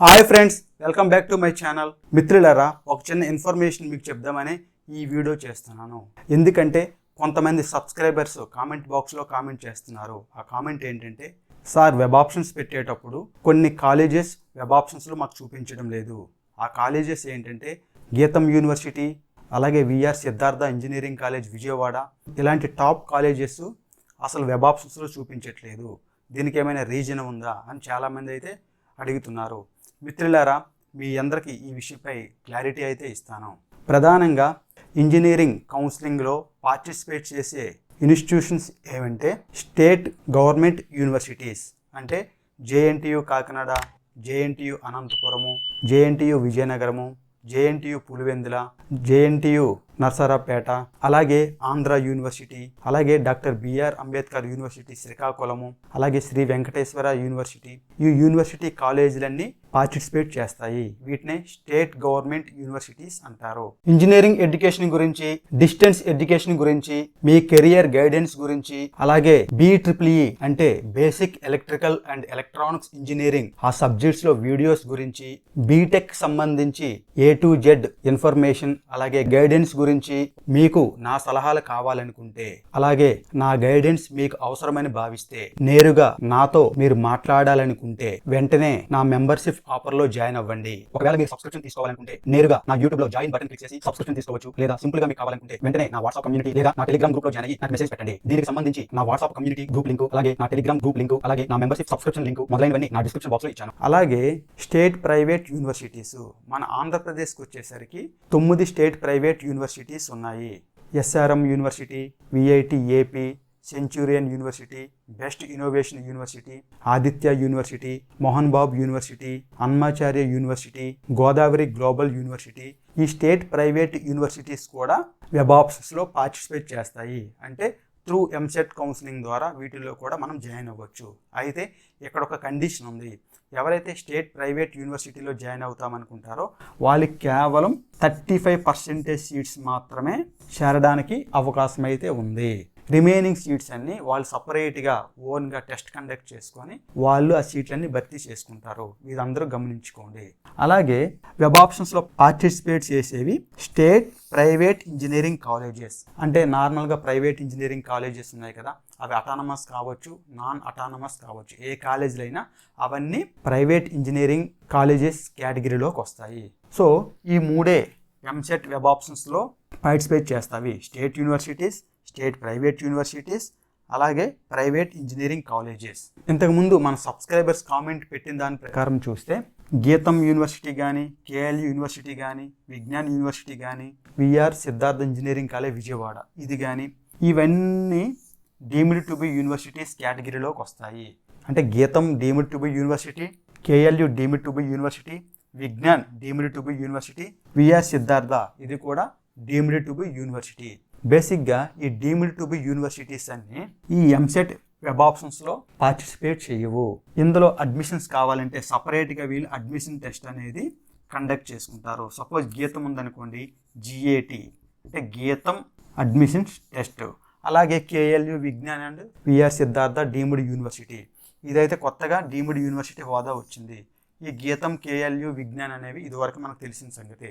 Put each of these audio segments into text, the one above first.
Hi friends welcome back to my channel. మిత్రులారా ఒక చిన్న ఇన్ఫర్మేషన్ మీకు చెప్దామని ఈ వీడియో చేస్తున్నాను. ఎందుకంటే కొంతమంది సబ్స్క్రైబర్స్ కామెంట్ బాక్స్లో కామెంట్ చేస్తున్నారు. ఆ కామెంట్ ఏంటంటే సార్ వెబ్ ఆప్షన్స్ పెట్టేటప్పుడు కొన్ని కాలేజెస్ వెబ్ ఆప్షన్స్లో మాకు చూపించడం లేదు. ఆ కాలేజెస్ ఏంటంటే గీతం యూనివర్సిటీ అలాగే VR Siddhartha engineering college Vijayawada ఇలాంటి టాప్ కాలేజెస్ అసలు వెబ్ ఆప్షన్స్లో చూపించట్లేదు. దీనికి ఏమైనా రీజన్ ఉందా? అని చాలామంది అయితే అడుగుతున్నారు. మిత్రులారా మీ అందరికీ ఈ విషయంపై క్లారిటీ అయితే ఇస్తాను. ప్రధానంగా ఇంజనీరింగ్ కౌన్సిలింగ్లో పార్టిసిపేట్ చేసే ఇన్స్టిట్యూషన్స్ ఏమంటే స్టేట్ గవర్నమెంట్ యూనివర్సిటీస్ అంటే JNTU Kakinada JNTU Anantapur JNTU Vizianagaram JNTU Pulivendula JNTU Narasaraopet అలాగే ఆంధ్ర యూనివర్సిటీ అలాగే doctor BR Ambedkar university Srikakulam అలాగే శ్రీ వెంకటేశ్వర యూనివర్సిటీ. ఈ యూనివర్సిటీ కాలేజీలన్నీ పార్టిసిపేట్ చేస్తాయి. వీటిని స్టేట్ గవర్నమెంట్ యూనివర్సిటీస్ అంటారు. ఇంజనీరింగ్ ఎడ్యుకేషన్ గురించి డిస్టెన్స్ ఎడ్యుకేషన్ గురించి మీ కెరియర్ గైడెన్స్ గురించి అలాగే బి ట్రిపుల్ అంటే basic electrical and electronics engineering ఆ సబ్జెక్ట్స్లో వీడియోస్ గురించి బీటెక్ సంబంధించి ఏ టు జెడ్ ఇన్ఫర్మేషన్ అలాగే గైడెన్స్ గురించి గురించి మీకు నా సలహాలు కావాలనుకుంటే అలాగే నా గైడెన్స్ మీకు అవసరమని భావిస్తే నేరుగా నాతో మీరు మాట్లాడాలనుకుంటే వెంటనే నా మెంబర్షిప్ ఆఫర్లో జాయిన్ అవ్వండి. ఒకవేళ మీరు సబ్స్క్రిప్షన్ తీసుకోవాలనుకుంటే నేరుగా నా యూట్యూబ్లో జాయిన్ బటన్ క్లిక్ చేసి సబ్స్క్రిప్షన్ తీసుకోవచ్చు లేదా సింపుల్గా మీకు కావాలనుకుంటే వెంటనే నా వాట్సాప్ కమ్యూనిటీ లేదా నా టెలిగ్రామ్ గ్రూప్లో జాయిన్ అయ్యి నాకు మెసేజ్ పెట్టండి. దీనికి సంబంధించి నా వాట్సాప్ కమ్యూనిటీ గ్రూప్ లింక్ అలాగే నా టెలిగ్రామ్ గ్రూప్ లింక్ అలాగే నా మెంబర్షిప్ సబ్స్క్రిప్షన్ లింక్ మొదలైనవన్నీ నా డిస్క్రిప్షన్ బాక్స్లో ఇచ్చాను. అలాగే స్టేట్ ప్రైవేట్ యూనివర్సిటీస్ మన ఆంధ్రప్రదేశ్కి వచ్చేసరికి తొమ్మిది స్టేట్ ప్రైవేట్ యూనివర్సిటీ యూనివర్సిటీస్ ఉన్నాయి. SRM university VIT AP Centurion university best innovation university Aditya university Mohan Babu university Annamacharya university Godavari global university ఈ స్టేట్ ప్రైవేట్ యూనివర్సిటీస్ కూడా వెబ్ ఆప్షన్స్లో పార్టిసిపేట్ చేస్తాయి. అంటే త్రూ ఎంసెట్ కౌన్సిలింగ్ ద్వారా వీటిల్లో కూడా మనం జాయిన్ అవ్వచ్చు. అయితే ఇక్కడ ఒక కండిషన్ ఉంది. ఎవరైతే స్టేట్ ప్రైవేట్ యూనివర్సిటీలో జాయిన్ అవుతామనుకుంటారో వాళ్ళకి కేవలం థర్టీ ఫైవ్ పర్సెంటేజ్ సీట్స్ మాత్రమే చేరడానికి అవకాశం అయితే ఉంది. రిమైనింగ్ సీట్స్ అన్ని వాళ్ళు సపరేట్గా ఓన్గా టెస్ట్ కండక్ట్ చేసుకొని వాళ్ళు ఆ సీట్లన్నీ భర్తీ చేసుకుంటారు. ఇదందరూ గమనించుకోండి. అలాగే వెబ్ ఆప్షన్స్లో పార్టిసిపేట్ చేసేవి స్టేట్ ప్రైవేట్ ఇంజనీరింగ్ కాలేజెస్ అంటే నార్మల్గా ప్రైవేట్ ఇంజనీరింగ్ కాలేజెస్ ఉన్నాయి కదా అవి అటానమస్ కావచ్చు నాన్ అటానమస్ కావచ్చు. ఏ కాలేజీలు అయినా అవన్నీ ప్రైవేట్ ఇంజనీరింగ్ కాలేజెస్ కేటగిరీలోకి వస్తాయి. సో ఈ మూడే ఎంసెట్ వెబ్ ఆప్షన్స్లో participate చేస్తావి. State universities state private universities అలాగే ప్రైవేట్ ఇంజనీరింగ్ కాలేజెస్. ఇంతకుముందు మన సబ్స్క్రైబర్స్ కామెంట్ పెట్టిన దాని ప్రకారం చూస్తే గీతం యూనివర్సిటీ కానీ కేఎల్ యూనివర్సిటీ కానీ విజ్ఞాన్ యూనివర్సిటీ కానీ VR Siddhartha engineering college Vijayawada ఇది కానీ ఇవన్నీ డీమ్డ్ టు బి యూనివర్సిటీస్ కేటగిరీలోకి వస్తాయి. అంటే Gitam deemed to be university KLU deemed to be university Vignan deemed to be university VR Siddhartha ఇది కూడా డీమ్డ్ టు బి యూనివర్సిటీ. బేసిక్గా ఈ డీమ్డ్ టు బి యూనివర్సిటీస్ అన్ని ఈ ఎంసెట్ వెబ్ ఆప్షన్స్లో పార్టిసిపేట్ చేయవు. ఇందులో అడ్మిషన్స్ కావాలంటే సపరేట్గా వీళ్ళు అడ్మిషన్ టెస్ట్ అనేది కండక్ట్ చేసుకుంటారు. సపోజ్ గీతం ఉందనుకోండి జిఏటి అంటే గీతం అడ్మిషన్స్ టెస్ట్. అలాగే KLU Vignan and VR Siddhartha deemed university. ఇదైతే కొత్తగా డీమ్డ్ యూనివర్సిటీ హోదా వచ్చింది. ఈ గీతం కేఎల్యు విజ్ఞాన్ అనేవి ఇదివరకు మనకు తెలిసిన సంగతి.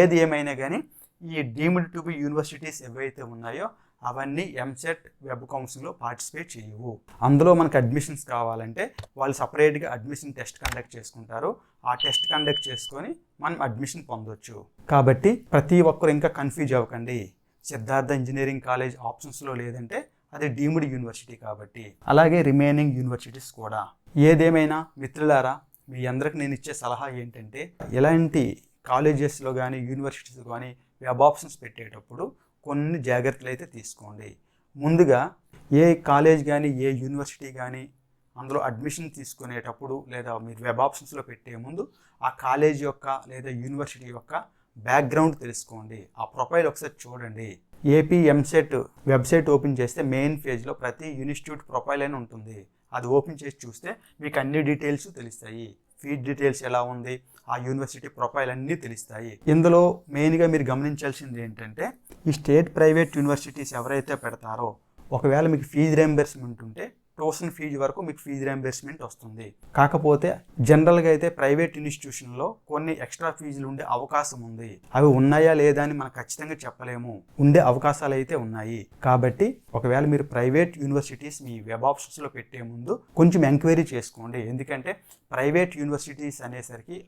ఏది ఏమైనా కానీ ఈ డీమ్డ్ టు బి యూనివర్సిటీస్ ఏవైతే ఉన్నాయో అవన్నీ ఎంసెట్ వెబ్ కౌన్సిలింగ్లో పార్టిసిపేట్ చేయవు. అందులో మనకు అడ్మిషన్స్ కావాలంటే వాళ్ళు సపరేట్గా అడ్మిషన్ టెస్ట్ కండక్ట్ చేసుకుంటారు. ఆ టెస్ట్ కండక్ట్ చేసుకొని మనం అడ్మిషన్ పొందొచ్చు. కాబట్టి ప్రతి ఒక్కరు ఇంకా కన్ఫ్యూజ్ అవ్వకండి. సిద్ధార్థ ఇంజనీరింగ్ కాలేజ్ ఆప్షన్స్లో లేదంటే అది డీమ్డ్ యూనివర్సిటీ కాబట్టి. అలాగే రిమైనింగ్ యూనివర్సిటీస్ కూడా. ఏదేమైనా మిత్రులారా మీ అందరికి నేను ఇచ్చే సలహా ఏంటంటే ఎలాంటి కాలేజెస్లో కానీ యూనివర్సిటీస్ కానీ వెబ్ ఆప్షన్స్ పెట్టేటప్పుడు కొన్ని జాగ్రత్తలు అయితే తీసుకోండి. ముందుగా ఏ కాలేజ్ కానీ ఏ యూనివర్సిటీ కానీ అందులో అడ్మిషన్ తీసుకునేటప్పుడు లేదా మీరు వెబ్ ఆప్షన్స్లో పెట్టే ముందు ఆ కాలేజ్ యొక్క లేదా యూనివర్సిటీ యొక్క బ్యాక్గ్రౌండ్ తెలుసుకోండి. ఆ ప్రొఫైల్ ఒకసారి చూడండి. ఏపీ ఎంసెట్ వెబ్సైట్ ఓపెన్ చేస్తే మెయిన్ పేజ్లో ప్రతి ఇన్స్టిట్యూట్ ప్రొఫైల్ అని ఉంటుంది. అది ఓపెన్ చేసి చూస్తే మీకు అన్ని డీటెయిల్స్ తెలుస్తాయి. ఫీడ్ డీటెయిల్స్ ఎలా ఉంది ఆ యూనివర్సిటీ ప్రొఫైల్ అన్నీ తెలుస్తాయి. ఇందులో మెయిన్గా మీరు గమనించాల్సింది ఏంటంటే ఈ స్టేట్ ప్రైవేట్ యూనివర్సిటీస్ ఎవరైతే పెడతారో ఒకవేళ మీకు ఫీజు రియంబర్స్మెంట్ ఉంటే ట్యూషన్ ఫీజు వరకు మీకు ఫీజు రియంబర్స్మెంట్ వస్తుంది. కాకపోతే జనరల్గా అయితే ప్రైవేట్ ఇన్స్టిట్యూషన్లో కొన్ని ఎక్స్ట్రా ఫీజులు ఉండే అవకాశం ఉంది. అవి ఉన్నాయా లేదా అని మనం ఖచ్చితంగా చెప్పలేము. ఉండే అవకాశాలు అయితే ఉన్నాయి. కాబట్టి ఒకవేళ మీరు ప్రైవేట్ యూనివర్సిటీస్ మీ వెబ్ ఆప్షన్స్లో పెట్టే ముందు కొంచెం ఎంక్వైరీ చేసుకోండి. ఎందుకంటే ప్రైవేట్ యూనివర్సిటీస్ అనేసరికి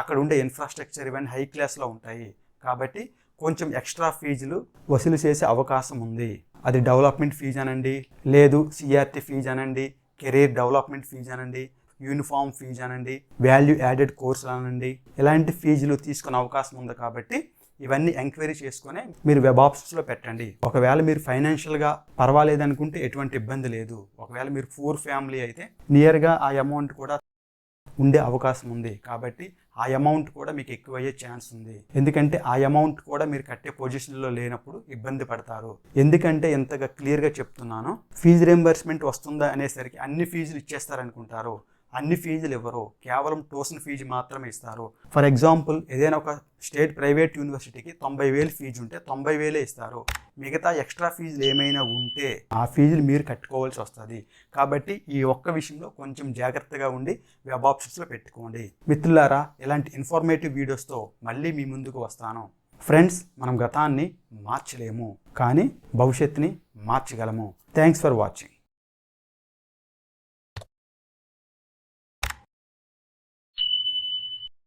అక్కడ ఉండే ఇన్ఫ్రాస్ట్రక్చర్ ఇవన్నీ హై క్లాస్లో ఉంటాయి. కాబట్టి కొంచెం ఎక్స్ట్రా ఫీజులు వసూలు చేసే అవకాశం ఉంది. అది డెవలప్మెంట్ ఫీజు అనండి. లేదు సిఆర్టీ ఫీజు అనండి. కెరీర్ డెవలప్మెంట్ ఫీజు అనండి. యూనిఫామ్ ఫీజు అనండి. వాల్యూ యాడెడ్ కోర్సులు అనండి. ఇలాంటి ఫీజులు తీసుకునే అవకాశం ఉంది కాబట్టి ఇవన్నీ ఎంక్వైరీ చేసుకొని మీరు వెబ్ ఆప్షన్స్లో పెట్టండి. ఒకవేళ మీరు ఫైనాన్షియల్గా పర్వాలేదు అనుకుంటే ఎటువంటి ఇబ్బంది లేదు. ఒకవేళ మీరు పూర్ ఫ్యామిలీ అయితే నియర్గా ఆ అమౌంట్ కూడా ఉండే అవకాశం ఉంది. కాబట్టి ఆ అమౌంట్ కూడా మీకు ఎక్కువ అయ్యే ఛాన్స్ ఉంది. ఎందుకంటే ఆ అమౌంట్ కూడా మీరు కట్టే పొజిషన్లో లేనప్పుడు ఇబ్బంది పడతారు. ఎందుకంటే ఎంతగా క్లియర్గా చెప్తున్నాను ఫీజు రియంబర్స్మెంట్ వస్తుందా అనేసరికి అన్ని ఫీజులు ఇచ్చేస్తారనుకుంటారు. అన్ని ఫీజులు ఇవ్వరు. కేవలం ట్యూషన్ ఫీజు మాత్రమే ఇస్తారు. ఫర్ ఎగ్జాంపుల్ ఏదైనా ఒక స్టేట్ ప్రైవేట్ యూనివర్సిటీకి తొంభై వేలు ఫీజు ఉంటే తొంభై వేలే ఇస్తారు. మిగతా ఎక్స్ట్రా ఫీజులు ఏమైనా ఉంటే ఆ ఫీజులు మీరు కట్టుకోవాల్సి వస్తుంది. కాబట్టి ఈ ఒక్క విషయంలో కొంచెం జాగ్రత్తగా ఉండి వెబ్ ఆప్షన్స్లో పెట్టుకోండి. మిత్రులారా ఇలాంటి ఇన్ఫర్మేటివ్ వీడియోస్తో మళ్ళీ మీ ముందుకు వస్తాను. ఫ్రెండ్స్ మనం గతాన్ని మార్చలేము. కానీ భవిష్యత్తుని మార్చగలము. Thanks for watching.